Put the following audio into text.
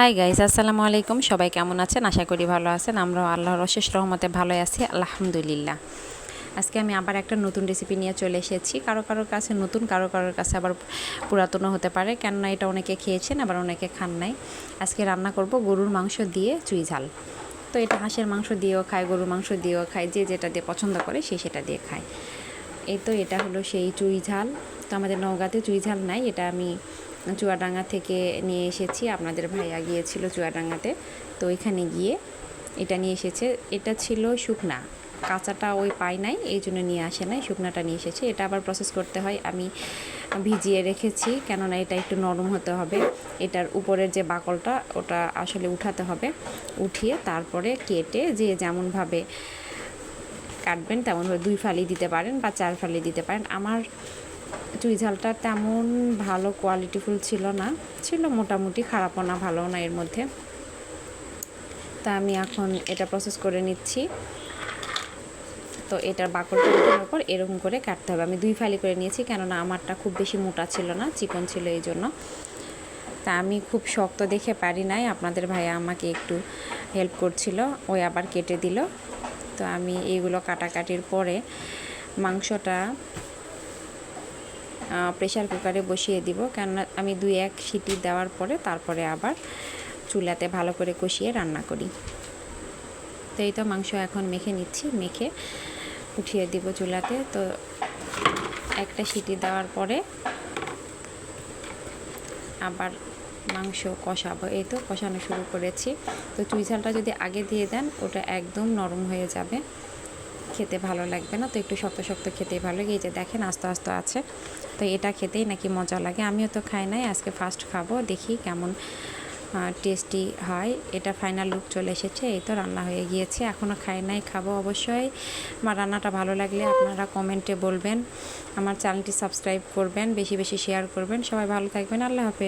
Hi guys আসসালামু আলাইকুম। সবাই কেমন আছেন? আশা করি ভালো আছেন। আমরাও আল্লাহর অশেষ রহমতে ভালোই আছি, আলহামদুলিল্লাহ। আজকে আমি আবার একটা নতুন রেসিপি নিয়ে চলে এসেছি। কারও কারোর কাছে নতুন, কারও কারোর কাছে আবার পুরাতনও হতে পারে। কেননা এটা অনেকে খেয়েছেন, আবার অনেকে খান নাই। আজকে রান্না করব গরুর মাংস দিয়ে চুই ঝাল। তো এটা হাঁসের মাংস দিয়েও খায়, গরুর মাংস দিয়েও খায়। যে যেটা দিয়ে পছন্দ করে, সে সেটা দিয়ে খায়। এই তো এটা হলো সেই চুই ঝাল। তো আমাদের নওগাঁতে চুই ঝাল নাই। এটা আমি চুয়াডাঙ্গা থেকে নিয়ে এসেছি। আপনাদের ভাইয়া গিয়েছিল চুয়াডাঙ্গাতে। তো ওইখানে গিয়ে এটা নিয়ে এসেছে। এটা ছিল শুকনা। কাঁচাটা ওই পায় নাই, এই জন্য নিয়ে আসে নাই। শুকনাটা নিয়ে এসেছে। এটা আবার প্রসেস করতে হয়। আমি ভিজিয়ে রেখেছি। কেননা এটা একটু নরম হতে হবে। এটার উপরের যে বাকলটা, ওটা আসলে উঠাতে হবে। উঠিয়ে তারপরে কেটে যে যেমনভাবে কাটবেন, তেমনভাবে দুই ফালি দিতে পারেন বা চার ফালি দিতে পারেন। আমার চুই ঝালটা তেমন ভালো কোয়ালিটিফুল ছিল না। ছিল মোটামুটি খারাপও না ভালো না এর মধ্যে। তা আমি এখন এটা প্রসেস করে নিচ্ছি। তো এটার বাকলটা ওঠানোর পর এরকম করে কাটতে হবে। আমি দুই ফালি করে নিয়েছি কেননা আমারটা খুব বেশি মোটা ছিল না, চিকন ছিল এই জন্য। তা আমি খুব শক্ত দেখে পারি নাই। আপনাদের ভাইয়া আমাকে একটু হেল্প করছিল ওই আবার কেটে দিল। তো আমি এইগুলো কাটাকাটির পরে মাংসটা প্রেশার কুকারে বসিয়ে দিব। কেননা আমি দুই এক সিটি দেওয়ার পরে তারপরে আবার চুলাতে ভালো করে কষিয়ে রান্না করি। তো এই তো মাংস এখন মেখে নিচ্ছি, মেখে উঠিয়ে দিব চুলাতে। তো একটা সিটি দেওয়ার পরে আবার মাংস কষাবো। এই তো কষানো শুরু করেছি। তো চুই ঝালটা যদি আগে দিয়ে দেন, ওটা একদম নরম হয়ে যাবে। খেতে ভালো লাগবে না, তো একটু শক্ত শক্ত খেতেই ভালো লাগে। এই যে দেখেন আস্তে আস্তে আছে, তো এটা খেতেই নাকি মজা লাগে। আমিও তো খাই নাই, আজকে ফার্স্ট খাব, দেখি কেমন টেস্টি হয়। এটা ফাইনাল লুক চলে এসেছে, এই তো রান্না হয়ে গিয়েছে এখনও খাই নাই, খাব অবশ্যই। আমার রান্নাটা ভালো লাগলে আপনারা কমেন্টে বলবেন, আমার চ্যানেলটি সাবস্ক্রাইব করবেন, বেশি বেশি শেয়ার করবেন। সবাই ভালো থাকবেন, আল্লাহ হাফেজ।